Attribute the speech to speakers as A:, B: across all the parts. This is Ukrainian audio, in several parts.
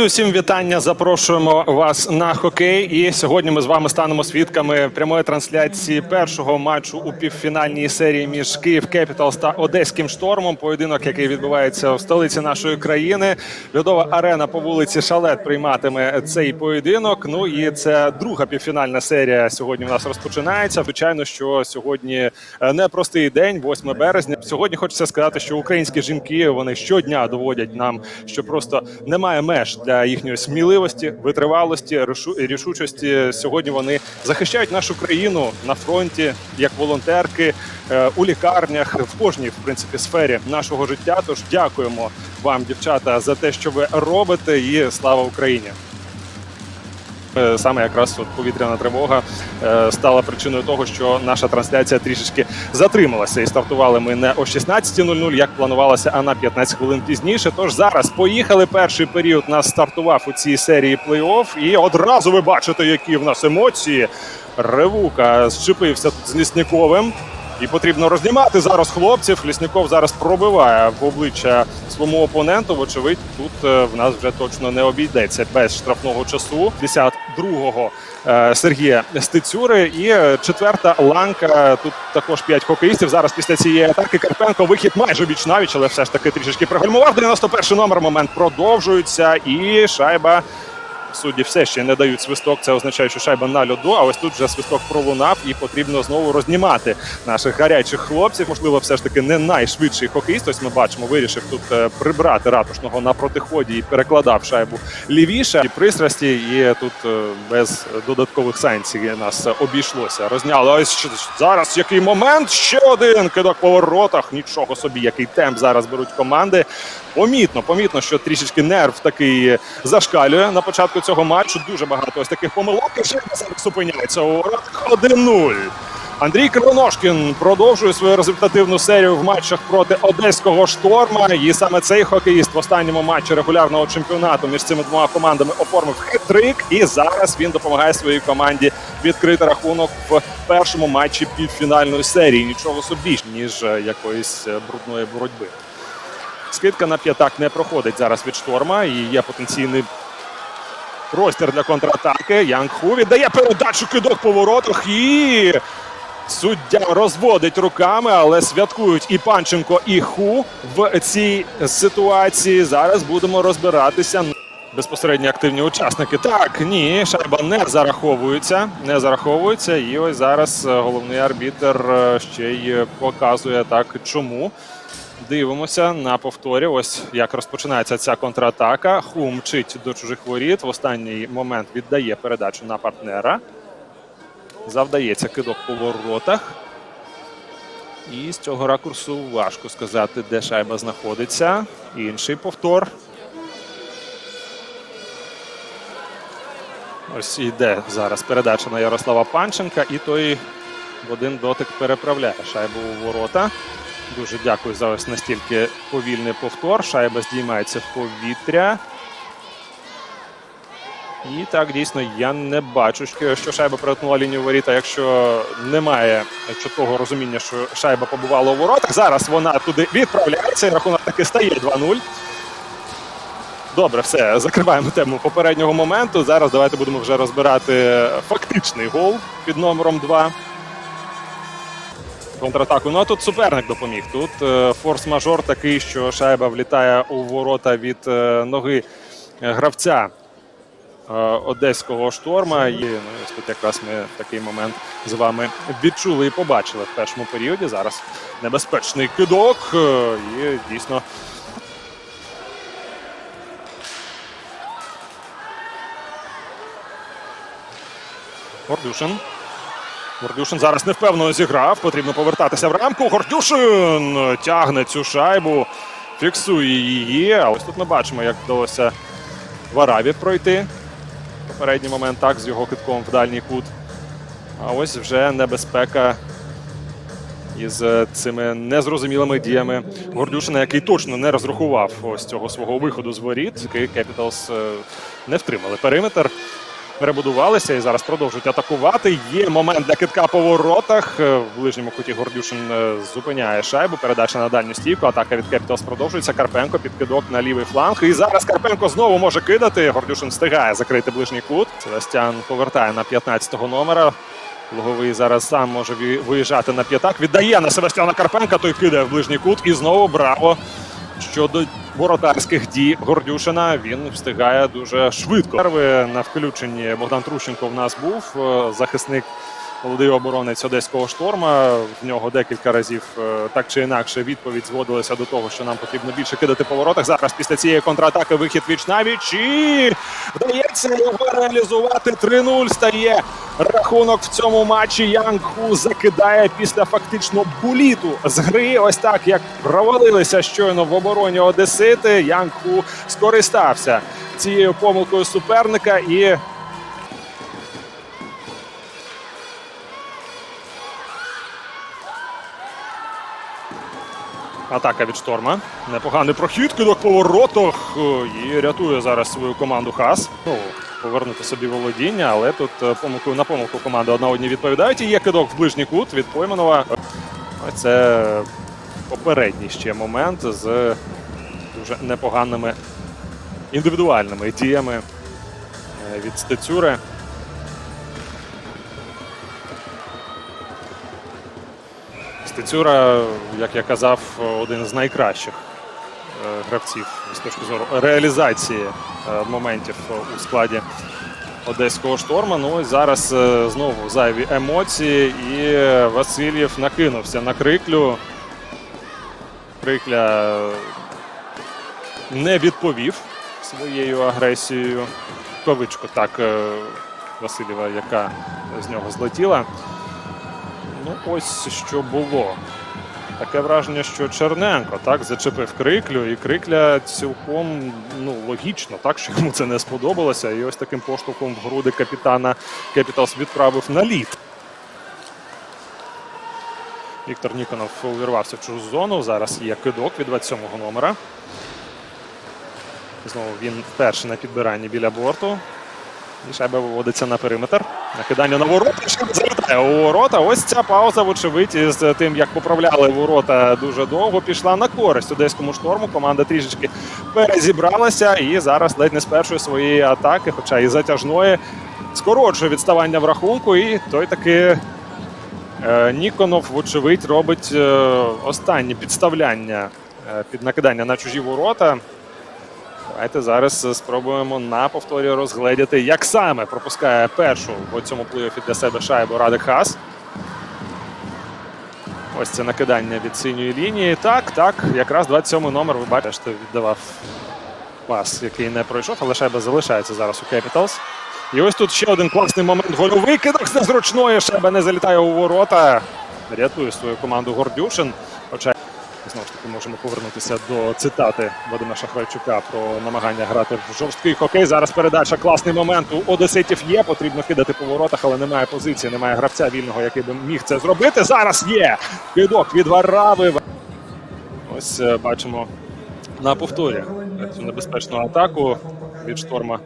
A: Друзі, усім вітання. Запрошуємо вас на хокей. І сьогодні ми з вами станемо свідками прямої трансляції першого матчу у півфінальній серії між Київ Кепіталс та Одеським штормом. Поєдинок, який відбувається в столиці нашої країни. Льодова арена по вулиці Шалет прийматиме цей поєдинок. Ну і це друга півфінальна серія сьогодні. У нас розпочинається. Звичайно, що сьогодні е, непростий день, 8 березня. Сьогодні хочеться сказати, що українські жінки вони щодня доводять нам, що просто немає меж для їхньої сміливості, витривалості, рішучості. Сьогодні вони захищають нашу країну на фронті як волонтерки е, у лікарнях в кожній в принципі сфері нашого життя. Тож дякуємо вам, дівчата, за те, що ви робите, і слава Україні. Е, Саме якраз от повітряна тривога е, стала причиною того, що наша трансляція трішечки затрималася. І стартували ми не о 16.00, як планувалося, а на 15 хвилин пізніше. Тож зараз поїхали. Перший період нас стартував у цій серії плей-офф. І одразу ви бачите, які в нас емоції. Ревука зчепився тут з Лісніковим. І потрібно рознімати зараз хлопців. Лісніков зараз пробиває в обличчя своєму опоненту. Вочевидь, тут е, в нас вже точно не обійдеться без штрафного часу. 52-го е, Сергія Стецюри. І е, четверта ланка. Тут також п'ять хокеїстів. Зараз після цієї атаки Карпенко вихід майже віч навіч, але все ж таки трішечки пригальмував. 91 номер. Момент продовжується. І шайба. Судді все ще не дають свисток. Це означає, що шайба на льоду. А ось тут вже свисток пролунав, і потрібно знову рознімати наших гарячих хлопців. Можливо, все ж таки не найшвидший хокеїст. Ось ми бачимо, вирішив тут е, прибрати ратушного на протиході і перекладав шайбу лівіше. І пристрасті, і тут е, без додаткових санкцій нас обійшлося. Розняли. Ось зараз який момент. Ще один кидок по воротах. Нічого собі, який темп зараз беруть команди. Помітно, помітно, що трішечки нерв такий зашкалює на початку цього матчу. Дуже багато ось таких помилок. І зараз зупиняється у воротах 1-0. Андрій Кривоножкін продовжує свою результативну серію в матчах проти одеського шторма. І саме цей хокеїст в останньому матчі регулярного чемпіонату між цими двома командами оформив хитрик. І зараз він допомагає своїй команді відкрити рахунок в першому матчі півфінальної серії. Нічого собі ніж е, якоїсь е, брудної боротьби. Скидка на п'ятак не проходить зараз від шторма. І є потенційний простір для контратаки. Янг Ху віддає передачу кидок по воротах. І суддя розводить руками, але святкують і Панченко, і Ху в цій ситуації. Зараз будемо розбиратися. Безпосередньо активні учасники. Так, ні, шайба не зараховується. Не зараховується. І ось зараз е, головний арбітер е, ще й показує так, чому. Дивимося на повторі. Ось як розпочинається ця контратака. Ху мчить до чужих воріт. В останній момент віддає передачу на партнера. Завдається кидок по воротах. І з цього ракурсу важко сказати, де шайба знаходиться. Інший повтор. Ось йде зараз передача на Ярослава Панченка, і той в один дотик переправляє шайбу у ворота. Дуже дякую за ось настільки повільний повтор. Шайба здіймається в повітря. І так, дійсно, я не бачу, що- шайба перетнула лінію воріта, якщо немає чіткого розуміння, що шайба побувала у воротах. Зараз вона туди відправляється, і рахунок таки стає 2-0. Добре, все, закриваємо тему попереднього моменту. Зараз давайте будемо вже розбирати фактичний гол під номером 2 контратаку. Ну а тут суперник допоміг. Тут е, форс-мажор такий, що шайба влітає у ворота від е, ноги е, гравця одеського шторма. І ну, тут якраз ми такий момент з вами відчули і побачили в першому періоді. Зараз небезпечний кидок. І дійсно. Гордюшин. Гордюшин зараз невпевнено зіграв. Потрібно повертатися в рамку. Гордюшин тягне цю шайбу, фіксує її. А ось тут ми бачимо, як вдалося Вараві пройти. Попередній момент так з його китком в дальній кут. А ось вже небезпека із е, цими незрозумілими діями Гордюшина, який точно не розрахував ось цього свого виходу з воріт. Кепіталс не втримали периметр. Перебудувалися і зараз продовжують атакувати. Є момент для китка по воротах. Е, В ближньому куті Гордюшин е, зупиняє шайбу. Передача на дальню стійку. Атака від Кепіталс продовжується. Карпенко підкидок на лівий фланг. І зараз Карпенко знову може кидати. Гордюшин встигає закрити ближній кут. Себастьян повертає на 15-го номера. Луговий зараз сам може виїжджати на п'ятак. Віддає на Себастьяна Карпенка. Той кидає в ближній кут. І знову браво щодо воротарських дій Гордюшина. Він встигає дуже швидко. Перший на включенні Богдан Трущенко в нас був е, захисник. Молодий оборонець одеського шторма. В нього декілька разів е, так чи інакше відповідь зводилася до того, що нам потрібно більше кидати по воротах. Зараз після цієї контратаки вихід віч навіч і вдається його реалізувати. 3-0 стає рахунок в цьому матчі. Янг Ху закидає після фактично буліту з гри. Ось так як провалилися щойно в обороні Одесити. Янг Ху скористався цією помилкою суперника і Атака від шторма. Непоганий прохід, кидок по воротах. І рятує зараз свою команду Хас. Ну, повернути собі володіння, але тут е, помилкою на помилку команди одна одні відповідають. І є кидок в ближній кут від Пойманова. Це попередній ще момент з дуже непоганими індивідуальними діями е, від Стецюри. Стецюра, як я казав, один з найкращих е, гравців з точки зору реалізації е, моментів у складі одеського шторма. Ну і зараз е, знову зайві емоції, і Васильєв накинувся на криклю. Крикля не відповів своєю агресією. Ковичку так Васильєва, яка з нього злетіла. Ну, ось що було. Таке враження, що Черненко так зачепив криклю, і крикля цілком ну, логічно, так що йому це не сподобалося. І ось таким поштовхом в груди капітана Кепіталс відправив на лід. Віктор Ніконов увірвався в чужу зону. Зараз є кидок від 27-го номера. Знову він вперше на підбиранні біля борту. І шайба виводиться на периметр. Накидання на ворота. Залітає у ворота. Ось ця пауза, вочевидь, з тим, як поправляли ворота дуже довго, пішла на користь одеському шторму. Команда трішечки перезібралася і зараз ледь не з першої своєї атаки, хоча і затяжної, скорочує відставання в рахунку. І той таки е, Ніконов, вочевидь, робить е, останнє підставляння е, під накидання на чужі ворота. Давайте зараз спробуємо на повторі розгледіти, як саме пропускає першу в цьому плей-оффі для себе шайбу Радик Хас. Ось це накидання від синьої лінії. Так, так, якраз 27 номер, ви бачите, віддавав пас, який не пройшов, але шайба залишається зараз у Capitals. І ось тут ще один класний момент. Гольовий кидок з незручної. Шайба не залітає у ворота. Рятує свою команду Гордюшин. Знову ж таки, можемо повернутися до цитати Вадима Шахрайчука про намагання грати в жорсткий хокей. Зараз передача класний момент. У Одеситів є. Потрібно кидати по воротах, але немає позиції, немає гравця вільного, який би міг це зробити. Зараз є кидок від Варави. Ось е, бачимо на повторі цю небезпечну атаку від шторма.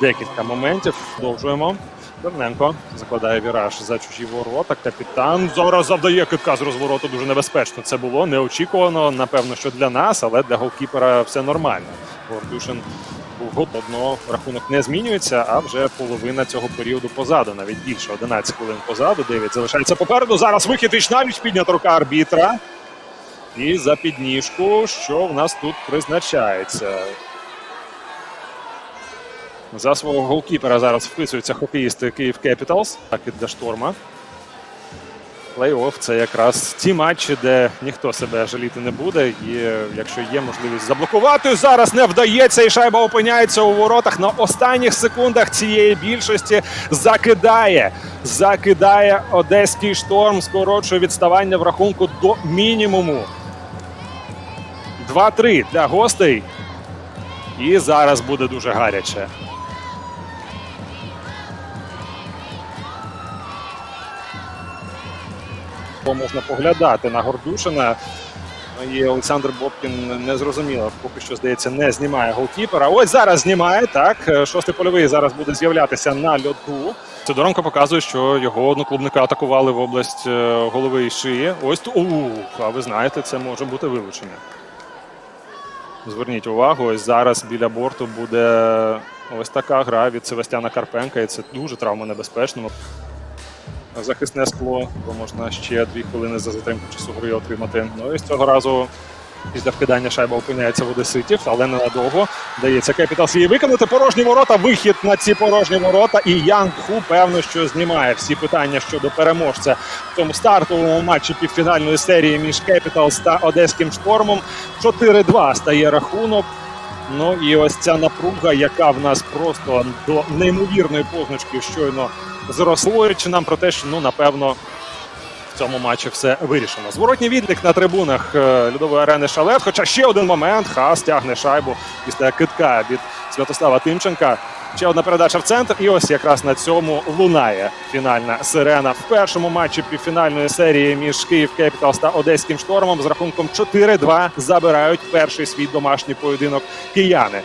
A: Декілька моментів. Продовжуємо. Черненко закладає віраж за чужі ворота. Капітан зараз завдає китка з розвороту. Дуже небезпечно. Це було неочікувано. Напевно, що для нас, але для голкіпера все нормально. Гордюшин був готовно. Рахунок не змінюється, а вже половина цього періоду позаду. Навіть більше 11 хвилин позаду. 9 залишається попереду. Зараз вихід і навіть піднята рука арбітра. І за підніжку, що в нас тут призначається. За свого голкіпера зараз вписуються хокеїсти Київ Кепіталс. Так і для шторма. Плей-офф це якраз ті матчі, де ніхто себе жаліти не буде. І е, якщо є можливість заблокувати, зараз не вдається, і шайба опиняється у воротах на останніх секундах цієї більшості. Закидає. Закидає одеський шторм, скорочує відставання в рахунку до мінімуму. 2-3 для гостей. І зараз буде дуже гаряче. Можна поглядати на Гордюшина. Ну, І Олександр Бобкін не зрозуміло, поки що здається, не знімає голкіпера. Ось зараз знімає так. Шостий польовий зараз буде з'являтися на льоду. Сидоренко показує, що його одноклубника атакували в область е, голови і шиї. Ось ту- у, а ви знаєте, це може бути вилучення. Зверніть увагу, ось зараз біля борту буде ось така гра від Севастяна Карпенка, і це дуже травмонебезпечно. Захисне скло, бо можна ще дві хвилини за затримку часу гри отримати. Ну і з цього разу після вкидання шайба опиняється в одеситів, але ненадовго. Дається Кепіталс її виконати. Порожні ворота, вихід на ці порожні ворота. І Янг Ху, певно, що знімає всі питання щодо переможця в цьому стартовому матчі півфінальної серії між Кепіталс та Одеським штормом. 4-2 стає рахунок. Ну і ось ця напруга, яка в нас просто до неймовірної позначки щойно зросло, чи нам про те, що ну напевно в цьому матчі все вирішено. Зворотній відлік на трибунах е, льодової арени Шалет. Хоча ще один момент. Хас тягне шайбу після китка від Святослава Тимченка. Ще одна передача в центр, і ось якраз на цьому лунає фінальна сирена в першому матчі півфінальної серії між Київ Кепіталс та Одеським штормом з рахунком 4-2 забирають перший свій домашній поєдинок кияни.